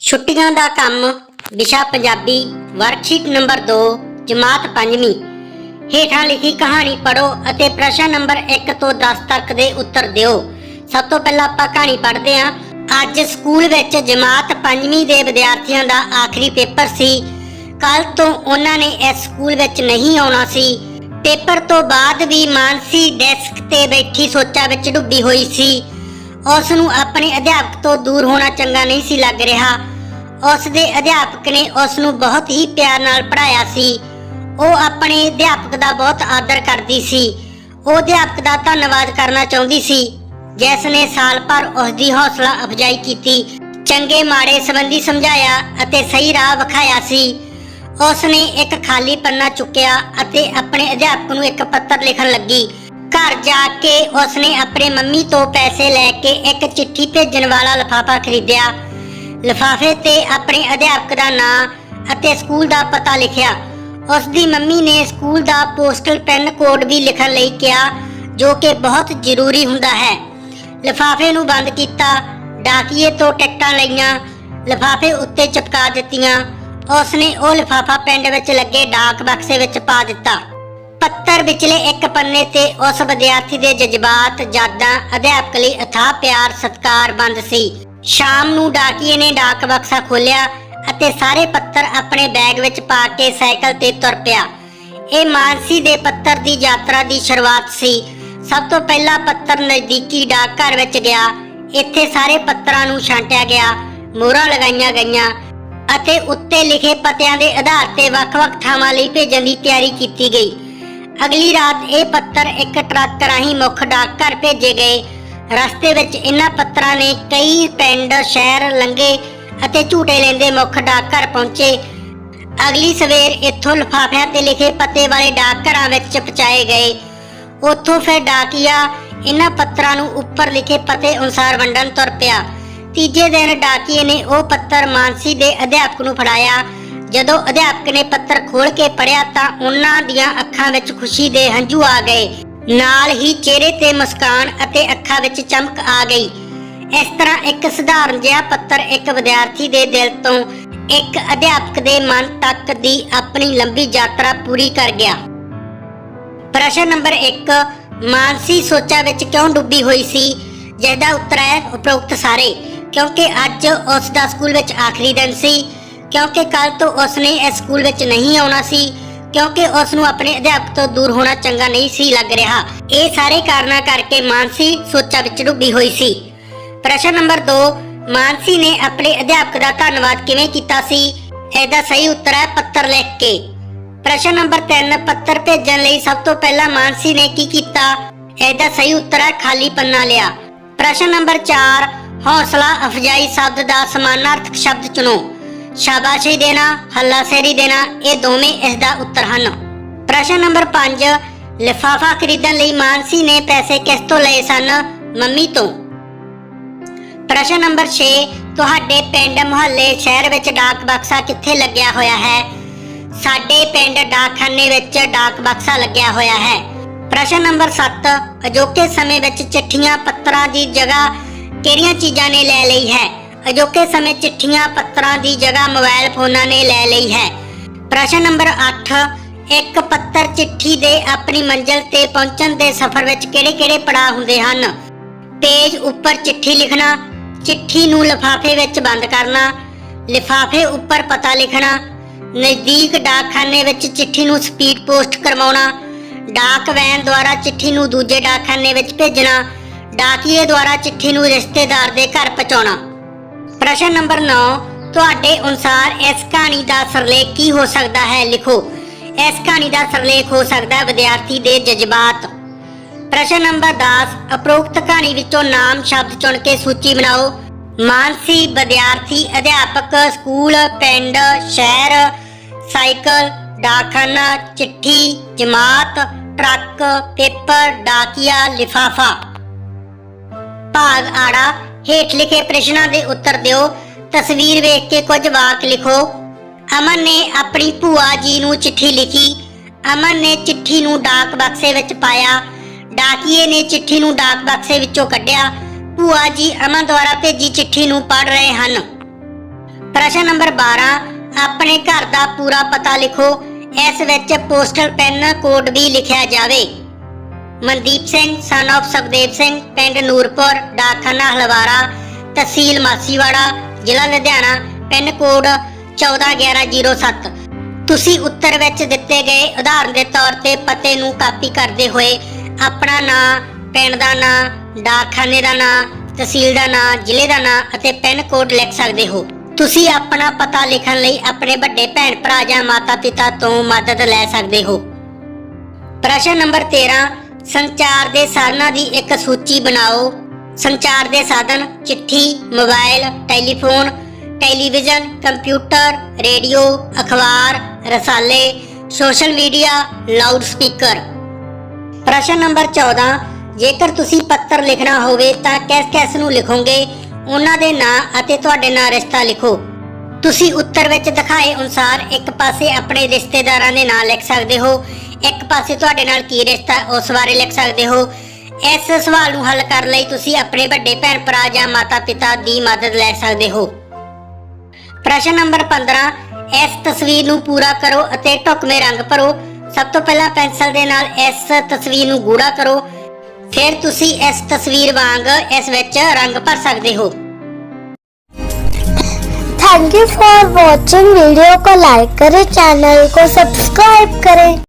ਛੁੱਟੀਆਂ ਦਾ ਕੰਮ, ਵਿਸ਼ਾ ਪੰਜਾਬੀ, ਵਰਕਸ਼ੀਟ ਨੰਬਰ 2 ਜਮਾਤ ਪੰਜਵੀਂ। ਹੇਠਾਂ ਲਿਖੀ ਕਹਾਣੀ ਪੜੋ ਅਤੇ ਪ੍ਰਸ਼ਨ ਨੰਬਰ 1 ਤੋਂ 10 ਤੱਕ ਦੇ ਉੱਤਰ ਦਿਓ। ਸਭ ਤੋਂ ਪਹਿਲਾਂ ਆਪਾਂ ਕਹਾਣੀ ਪੜ੍ਹਦੇ ਹਾਂ। ਅੱਜ ਸਕੂਲ ਵਿੱਚ ਜਮਾਤ ਪੰਜਵੀਂ ਦੇ ਵਿਦਿਆਰਥੀਆਂ ਦਾ ਆਖਰੀ ਪੇਪਰ ਸੀ। ਕੱਲ ਤੋਂ ਉਹਨਾਂ ਨੇ ਇਸ ਸਕੂਲ ਵਿੱਚ ਨਹੀਂ ਆਉਣਾ ਸੀ। ਪੇਪਰ ਤੋਂ ਬਾਅਦ ਵੀ ਮਾਨਸੀ ਡੈਸਕ ਤੇ ਬੈਠੀ ਸੋਚਾਂ ਵਿੱਚ ਡੁੱਬੀ ਹੋਈ ਸੀ। ਉਸ ਨੂੰ ਆਪਣੇ ਅਧਿਆਪਕ ਤੋਂ ਦੂਰ ਹੋਣਾ ਚੰਗਾ ਨਹੀਂ ਸੀ ਲੱਗ ਰਿਹਾ। ਉਸ ਦੇ ਅਧਿਆਪਕ ਨੇ ਉਸ ਨੂੰ ਬਹੁਤ ਹੀ ਪਿਆਰ ਨਾਲ ਪੜ੍ਹਾਇਆ ਸੀ। ਉਹ ਆਪਣੇ ਅਧਿਆਪਕ ਦਾ ਬਹੁਤ ਆਦਰ ਕਰਦੀ ਸੀ। ਉਹ ਅਧਿਆਪਕ ਦਾ ਧੰਨਵਾਦ ਕਰਨਾ ਚਾਹੁੰਦੀ ਸੀ, ਜਿਸ ਨੇ ਸਾਲ ਭਰ ਉਸ ਦੀ ਹੌਸਲਾ ਅਫਜ਼ਾਈ ਕੀਤੀ, ਚੰਗੇ ਮਾੜੇ ਸੰਬੰਧੀ ਸਮਝਾਇਆ ਅਤੇ ਸਹੀ ਰਾਹ ਵਿਖਾਇਆ ਸੀ। ਉਸ ਨੇ ਇੱਕ ਖਾਲੀ ਪੰਨਾ ਚੁੱਕਿਆ ਅਤੇ ਆਪਣੇ ਅਧਿਆਪਕ ਨੂੰ ਇੱਕ ਪੱਤਰ ਲਿਖਣ ਲੱਗੀ। ਘਰ ਜਾ ਕੇ ਉਸ ਨੇ ਆਪਣੇ ਮੰਮੀ ਤੋਂ ਪੈਸੇ ਲੈ ਕੇ ਇੱਕ ਚਿੱਠੀ ਭੇਜਣ ਵਾਲਾ ਲਿਫਾਫਾ ਖਰੀਦਿਆ। ਲਿਫਾਫੇ ਤੇ ਆਪਣੇ ਅਧਿਆਪਕ ਦਾ ਨਾਂ ਅਤੇ ਸਕੂਲ ਦਾ ਪਤਾ ਲਿਖਿਆ। ਉਸ ਦੀ ਮੰਮੀ ਨੇ ਸਕੂਲ ਦਾ ਪੋਸਟਲ ਪੈਨ ਕੋਡ ਵੀ ਲਿਖਣ ਲਈ ਕਿਹਾ, ਜੋ ਕਿ ਬਹੁਤ ਜ਼ਰੂਰੀ ਹੁੰਦਾ ਹੈ। ਲਿਫਾਫੇ ਨੂੰ ਬੰਦ ਕੀਤਾ, ਡਾਕੀਏ ਤੋਂ ਟਿਕਟਾਂ ਲਈਆਂ, ਲਿਫਾਫੇ ਉੱਤੇ ਚਿਪਕਾ ਦਿੱਤੀਆਂ। ਉਸ ਨੇ ਉਹ ਲਿਫਾਫਾ ਪਿੰਡ ਵਿੱਚ ਲੱਗੇ ਡਾਕ ਬਕਸੇ ਵਿੱਚ ਪਾ ਦਿੱਤਾ। ਪੱਤਰ ਵਿਚਲੇ ਇੱਕ ਪੰਨੇ ਤੇ ਉਸ ਵਿਦਿਆਰਥੀ ਦੇ ਜਜ਼ਬਾਤ, ਯਾਦਾਂ, ਅਧਿਆਪਕ ਲਈ ਅਥਾਹ ਪਿਆਰ, ਸਤਿਕਾਰ ਬੰਦ ਸੀ। ਸ਼ਾਮ ਨੂੰ ਡਾਕੀਏ ਨੇ ਡਾਕ ਬਕਸਾ ਖੋਲ੍ਹਿਆ ਅਤੇ ਸਾਰੇ ਪੱਤਰ ਆਪਣੇ ਬੈਗ ਵਿੱਚ ਪਾ ਕੇ ਸਾਈਕਲ ਤੇ ਤੁਰ ਪਿਆ। ਇਹ ਮਾਨਸੀ ਦੇ ਪੱਤਰ ਦੀ ਯਾਤਰਾ ਦੀ ਸ਼ੁਰੂਆਤ ਸੀ। ਸਭ ਤੋਂ ਪਹਿਲਾ ਪੱਤਰ ਨਜ਼ਦੀਕੀ ਡਾਕ ਘਰ ਵਿੱਚ ਗਿਆ। ਇੱਥੇ ਸਾਰੇ ਪੱਤਰਾਂ ਨੂੰ ਛਾਂਟਿਆ ਗਿਆ, ਮੋਹਰਾਂ ਲਗਾਈਆਂ ਗਈਆਂ ਅਤੇ ਉੱਤੇ ਲਿਖੇ ਪਤਿਆਂ ਦੇ ਆਧਾਰ ਤੇ ਵੱਖ-ਵੱਖ ਥਾਵਾਂ ਲਈ ਭੇਜਣ ਦੀ ਤਿਆਰੀ ਕੀਤੀ ਗਈ। ਅਗਲੀ ਰਾਤ ਇਹ ਪੱਤਰ ਇੱਕ ਟਰੱਕ ਰਾਹੀਂ ਮੁੱਖ ਡਾਕ ਘਰ ਭੇਜੇ ਗਏ ਰਸਤੇ ਵਿੱਚ ਇਹਨਾਂ ਪੱਤਰਾਂ ਨੇ ਕਈ ਪਿੰਡ, ਸ਼ਹਿਰ ਲੰਘੇ ਅਤੇ ਝੂਟੇ ਲੈਂਦੇ ਮੁੱਖ ਡਾਕ ਪਹੁੰਚੇ। ਅਗਲੀ ਸਵੇਰ ਇੱਥੋਂ ਲਿਫਾਫਿਆਂ ਤੇ ਲਿਖੇ ਪਤੇ ਵਾਲੇ ਡਾਕ ਵਿੱਚ ਪਹੁੰਚਾਏ ਗਏ। ਉੱਥੋਂ ਫਿਰ ਡਾਕੀਆ ਇਹਨਾਂ ਪੱਤਰਾਂ ਨੂੰ ਉੱਪਰ ਲਿਖੇ ਪਤੇ ਅਨੁਸਾਰ ਵੰਡਣ ਤੁਰ ਪਿਆ। ਤੀਜੇ ਦਿਨ ਡਾਕੀਏ ਨੇ ਉਹ ਪੱਤਰ ਮਾਨਸੀ ਦੇ ਅਧਿਆਪਕ ਨੂੰ ਫੜਾਇਆ। ਜਦੋਂ ਅਧਿਆਪਕ ਨੇ ਪੱਤਰ ਖੋਲ ਕੇ ਪੜ੍ਹਿਆ ਤਾਂ ਉਹਨਾਂ ਦੀਆਂ ਅੱਖਾਂ ਵਿੱਚ ਖੁਸ਼ੀ ਦੇ ਹੰਝੂ ਆ ਗਏ। ਨਾਲ ਹੀ ਚਿਹਰੇ ਤੇ ਮੁਸਕਾਨ ਅਤੇ ਅੱਖਾਂ ਵਿੱਚ ਚਮਕ ਆ ਗਈ। ਇਸ ਤਰ੍ਹਾਂ ਇੱਕ ਸਧਾਰਨ ਜਿਹਾ ਪੱਤਰ ਇੱਕ ਵਿਦਿਆਰਥੀ ਦੇ ਦਿਲ ਤੋਂ ਇੱਕ ਅਧਿਆਪਕ ਦੇ ਮਨ ਤੱਕ ਦੀ ਆਪਣੀ ਲੰਬੀ ਯਾਤਰਾ ਪੂਰੀ ਕਰ ਗਿਆ। ਪ੍ਰਸ਼ਨ ਨੰਬਰ 1 ਮਾਨਸੀ ਸੋਚਾਂ ਵਿੱਚ ਕਿਉਂ ਡੁੱਬੀ ਹੋਈ ਸੀ? ਜਿਸ ਦਾ ਉੱਤਰ ਹੈ ਉਪਰੋਕਤ ਸਾਰੇ, ਕਿਉਂਕਿ ਅੱਜ ਉਸ ਦਾ ਸਕੂਲ ਵਿੱਚ ਆਖਰੀ ਦਿਨ ਸੀ, ਕਿਉਂਕਿ ਕੱਲ ਤੋਂ ਉਸ ਨੇ ਇਸ ਸਕੂਲ ਵਿੱਚ ਨਹੀਂ ਆਉਣਾ ਸੀ ਕਿਉਂਕਿ ਉਸ ਨੂੰ ਆਪਣੇ ਅਧਿਆਪਕ ਤੋਂ ਦੂਰ ਹੋਣਾ ਚੰਗਾ ਨਹੀਂ ਸੀ ਲੱਗ ਰਿਹਾ। ਇਹ ਸਾਰੇ ਕਾਰਨਾਂ ਕਰਕੇ ਮਾਨਸੀ ਸੋਚਾਂ ਵਿੱਚ ਡੁੱਬੀ ਹੋਈ ਸੀ। ਪ੍ਰਸ਼ਨ ਨੰਬਰ 2 ਮਾਨਸੀ ਨੇ ਆਪਣੇ ਅਧਿਆਪਕ ਦਾ ਧੰਨਵਾਦ ਕਿਵੇਂ ਕੀਤਾ ਸੀ? ਇਹਦਾ ਸਹੀ ਉੱਤਰ ਹੈ ਪੱਤਰ ਲਿਖ ਕੇ। ਪ੍ਰਸ਼ਨ ਨੰਬਰ 3 ਪੱਤਰ ਭੇਜਣ ਲਈ ਸਭ ਤੋਂ ਪਹਿਲਾਂ ਮਾਨਸੀ ਨੇ ਕੀ ਕੀਤਾ? ਇਹਦਾ ਸਹੀ ਉੱਤਰ ਹੈ ਖਾਲੀ ਪੰਨਾ ਲਿਆ। ਪ੍ਰਸ਼ਨ ਨੰਬਰ 4 ਹੌਸਲਾ ਅਫਜਾਈ ਸ਼ਬਦ ਦਾ ਸਮਾਨਾਰਥਕ ਸ਼ਬਦ ਚੁਣੋ। ਸ਼ਾਬਾਸ਼ੀ ਦੇਣਾ, ਹੱਲਾਸ਼ੇਰੀ ਦੇਣਾ, ਇਹ ਦੋਵੇਂ ਇਸ ਦਾ ਉੱਤਰ ਹਨ। ਪ੍ਰਸ਼ਨ ਨੰਬਰ 5 ਲਿਫਾਫਾ ਖਰੀਦਣ ਲਈ ਮਾਨਸੀ ਨੇ ਪੈਸੇ ਕਿਸ ਤੋਂ ਲਏ ਸਨ? ਮੰਮੀ ਤੋਂ। ਪ੍ਰਸ਼ਨ ਨੰਬਰ 6 ਤੁਹਾਡੇ ਪਿੰਡ ਮੁਹੱਲੇ ਸ਼ਹਿਰ ਵਿੱਚ ਡਾਕ ਬਕਸਾ ਕਿੱਥੇ ਲੱਗਿਆ ਹੋਇਆ ਹੈ? ਸਾਡੇ ਪਿੰਡ ਡਾਕਖਾਨੇ ਵਿੱਚ ਡਾਕ ਬਕਸਾ ਲੱਗਿਆ ਹੋਇਆ ਹੈ। ਪ੍ਰਸ਼ਨ ਨੰਬਰ 7 ਅਜੋਕੇ ਸਮੇਂ ਵਿੱਚ ਚਿੱਠੀਆਂ, ਪੱਤਰਾਂ ਦੀ ਜਗ੍ਹਾ ਕਿਹੜੀਆਂ ਚੀਜ਼ਾਂ ਨੇ ਲੈ ਲਈ ਹੈ? ਅਜੋਕੇ ਸਮੇਂ ਚਿੱਠੀਆਂ, ਪੱਤਰਾਂ ਦੀ ਜਗ੍ਹਾ ਮੋਬਾਈਲ ਫੋਨਾਂ ਨੇ ਲੈ ਲਈ ਹੈ। ਪ੍ਰਸ਼ਨ ਨੰਬਰ 8 ਇੱਕ ਪੱਤਰ ਚਿੱਠੀ ਦੇ ਆਪਣੀ ਮੰਜ਼ਿਲ ਤੇ ਪਹੁੰਚਣ ਦੇ ਸਫ਼ਰ ਵਿੱਚ ਕਿਹੜੇ-ਕਿਹੜੇ ਪੜਾਅ ਹੁੰਦੇ ਹਨ? ਪੇਜ ਉੱਪਰ ਚਿੱਠੀ ਲਿਖਣਾ, ਚਿੱਠੀ ਨੂੰ ਲਿਫਾਫੇ ਵਿੱਚ ਬੰਦ ਕਰਨਾ, ਲਿਫਾਫੇ ਉੱਪਰ ਪਤਾ ਲਿਖਣਾ, ਨਜ਼ਦੀਕ ਡਾਕਖਾਨੇ ਵਿੱਚ ਚਿੱਠੀ ਨੂੰ ਸਪੀਡ ਪੋਸਟ ਕਰਵਾਉਣਾ, ਡਾਕ ਵੈਨ ਦੁਆਰਾ ਚਿੱਠੀ ਨੂੰ ਦੂਜੇ ਡਾਕਖਾਨੇ ਵਿੱਚ ਭੇਜਣਾ, ਡਾਕੀਏ ਦੁਆਰਾ ਚਿੱਠੀ ਨੂੰ ਰਿਸ਼ਤੇਦਾਰ ਦੇ ਘਰ ਪਹੁੰਚਾਉਣਾ। ਪ੍ਰਸ਼ਨ ਨੰਬਰ 9 ਤੁਹਾਡੇ ਅਨੁਸਾਰ ਇਸ ਕਹਾਣੀ ਦਾ ਸਰਲੇਖ ਕੀ ਹੋ ਸਕਦਾ ਹੈ? ਲਿਖੋ। ਇਸ ਕਹਾਣੀ ਦਾ ਸਰਲੇਖ ਹੋ ਸਕਦਾ ਹੈ ਵਿਦਿਆਰਥੀ ਦੇ ਜਜ਼ਬਾਤ। ਪ੍ਰਸ਼ਨ ਨੰਬਰ 10 ਉਪਰੋਕਤ ਕਹਾਣੀ ਵਿੱਚੋਂ ਨਾਮ, ਸ਼ਬਦ ਚੁਣ ਕੇ ਸੂਚੀ ਬਣਾਓ। ਮਾਨਸੀ ਵਿਦਿਆਰਥੀ, ਅਧਿਆਪਕ, ਸਕੂਲ, ਪਿੰਡ, ਸ਼ਹਿਰ, ਸਾਈਕਲ, ਡਾਕਖਾਨਾ, ਚਿੱਠੀ, ਜਮਾਤ, ਟਰੱਕ, ਪੇਪਰ, ਡਾਕੀਆ, ਲਿਫਾਫਾ। ਭਾਗ ਆੜਾ ਹੇਠ ਲਿਖੇ ਪ੍ਰਸ਼ਨਾਂ ਦੇ ਉੱਤਰ ਦਿਓ। ਤਸਵੀਰ ਵੇਖ ਕੇ ਕੁਝ ਵਾਕ ਲਿਖੋ। ਅਮਨ ਨੇ ਆਪਣੀ ਭੂਆ ਜੀ ਨੂੰ ਚਿੱਠੀ ਲਿਖੀ। ਅਮਨ ਨੇ ਚਿੱਠੀ ਨੂੰ ਡਾਕ ਬਕਸੇ ਵਿੱਚ ਪਾਇਆ। ਡਾਕੀਏ ਨੇ ਚਿੱਠੀ ਨੂੰ ਡਾਕ ਬਕਸੇ ਵਿੱਚੋਂ ਕੱਢਿਆ। ਭੂਆ ਜੀ ਅਮਨ ਦੁਆਰਾ ਭੇਜੀ ਚਿੱਠੀ ਨੂੰ ਪੜ੍ਹ ਰਹੇ ਹਨ। ਪ੍ਰਸ਼ਨ ਨੰਬਰ 12 ਆਪਣੇ ਘਰ ਦਾ ਪੂਰਾ ਪਤਾ ਲਿਖੋ। ਇਸ ਵਿੱਚ ਪੋਸਟਲ ਪੈਨ ਕੋਡ ਵੀ ਲਿਖਿਆ ਜਾਵੇ। ਮਨਦੀਪ ਸਿੰਘ ਸਨ of ਸੁਖਦੇਵ ਸਿੰਘ, ਪਿੰਡ ਨੂਰਪੁਰ, ਡਾਕਖਾਨਾ, ਹਲਵਾਰਾ, ਤਹਿਸੀਲ ਮਾਸੀਵਾੜਾ, ਜ਼ਿਲ੍ਹਾ ਲੁਧਿਆਣਾ, ਪਿੰਨ ਕੋਡ 141107 ਤੁਸੀਂ ਉੱਤਰ ਵਿੱਚ ਦਿੱਤੇ ਗਏ ਉਦਾਹਰਨ ਦੇ ਤੌਰ ਤੇ ਪਤੇ ਨੂੰ ਕਾਪੀ ਕਰਦੇ ਹੋਏ ਆਪਣਾ ਨਾਂ, ਪਿੰਡ ਦਾ ਨਾਂ, ਡਾਕਖਾਨੇ ਦਾ ਨਾਂ, ਤਹਿਸੀਲ ਦਾ ਨਾਂ, ਜ਼ਿਲ੍ਹੇ ਦਾ ਨਾਂ ਅਤੇ ਪਿੰਨ ਕੋਡ ਲਿਖ ਸਕਦੇ ਹੋ। ਤੁਸੀਂ ਆਪਣਾ ਪਤਾ ਲਿਖਣ ਲਈ ਆਪਣੇ ਵੱਡੇ ਭੈਣ ਭਰਾ ਜਾਂ ਮਾਤਾ ਪਿਤਾ ਤੋਂ ਮਦਦ ਲੈ ਸਕਦੇ ਹੋ। ਪ੍ਰਸ਼ਨ ਨੰਬਰ 13 ਸੰਚਾਰ ਦੇ ਸਾਧਨਾਂ ਦੀ ਇੱਕ ਸੂਚੀ ਬਣਾਓ। ਸੰਚਾਰ ਦੇ ਸਾਧਨ ਚਿੱਠੀ, mobile, telephone, television, computer, radio, ਅਖਬਾਰ, ਰਸਾਲੇ, ਸੋਸ਼ਲ ਮੀਡੀਆ, ਲਾਊਡ ਸਪੀਕਰ। ਪ੍ਰਸ਼ਨ ਨੰਬਰ 14 ਜੇਕਰ ਤੁਸੀਂ ਪੱਤਰ ਲਿਖਣਾ ਹੋਵੇ ਤਾਂ ਕਿਸ ਕਿਸ ਨੂੰ ਲਿਖੋਗੇ? ਉਹਨਾਂ ਦੇ ਨਾਂ ਅਤੇ ਤੁਹਾਡੇ ਨਾਲ ਰਿਸ਼ਤਾ ਲਿਖੋ। ਤੁਸੀਂ ਉੱਤਰ ਵਿੱਚ ਦਿਖਾਏ ਅਨੁਸਾਰ ਇੱਕ ਪਾਸੇ ਆਪਣੇ ਰਿਸ਼ਤੇਦਾਰਾਂ ਦੇ ਨਾਂ ਲਿਖ ਸਕਦੇ ਹੋ। ਇੱਕ ਪਾਸੇ ਤੁਹਾਡੇ ਨਾਲ ਕੀ ਰਿਸ਼ਤਾ ਹੈ, ਉਸ ਬਾਰੇ ਲਿਖ ਸਕਦੇ ਹੋ ਇਸ ਸਵਾਲ ਨੂੰ ਹੱਲ ਕਰਨ ਲਈ ਤੁਸੀਂ ਆਪਣੇ ਵੱਡੇ ਭੈਣ ਭਰਾ ਜਾਂ ਮਾਤਾ ਪਿਤਾ ਦੀ ਮਦਦ ਲੈ ਸਕਦੇ ਹੋ ਪ੍ਰਸ਼ਨ ਨੰਬਰ 15 ਇਸ ਤਸਵੀਰ ਨੂੰ ਪੂਰਾ ਕਰੋ ਅਤੇ ਢੁਕਵੇਂ ਰੰਗ ਭਰੋ ਸਭ ਤੋਂ ਪਹਿਲਾਂ ਪੈਨਸਲ ਦੇ ਨਾਲ ਇਸ ਤਸਵੀਰ ਨੂੰ ਗੂੜਾ ਕਰੋ ਫਿਰ ਤੁਸੀਂ ਇਸ ਤਸਵੀਰ ਵਾਂਗ ਇਸ ਵਿੱਚ ਰੰਗ ਭਰ ਸਕਦੇ ਹੋ thank you for watching video को लाइक करें चैनल को सब्सक्राइब करें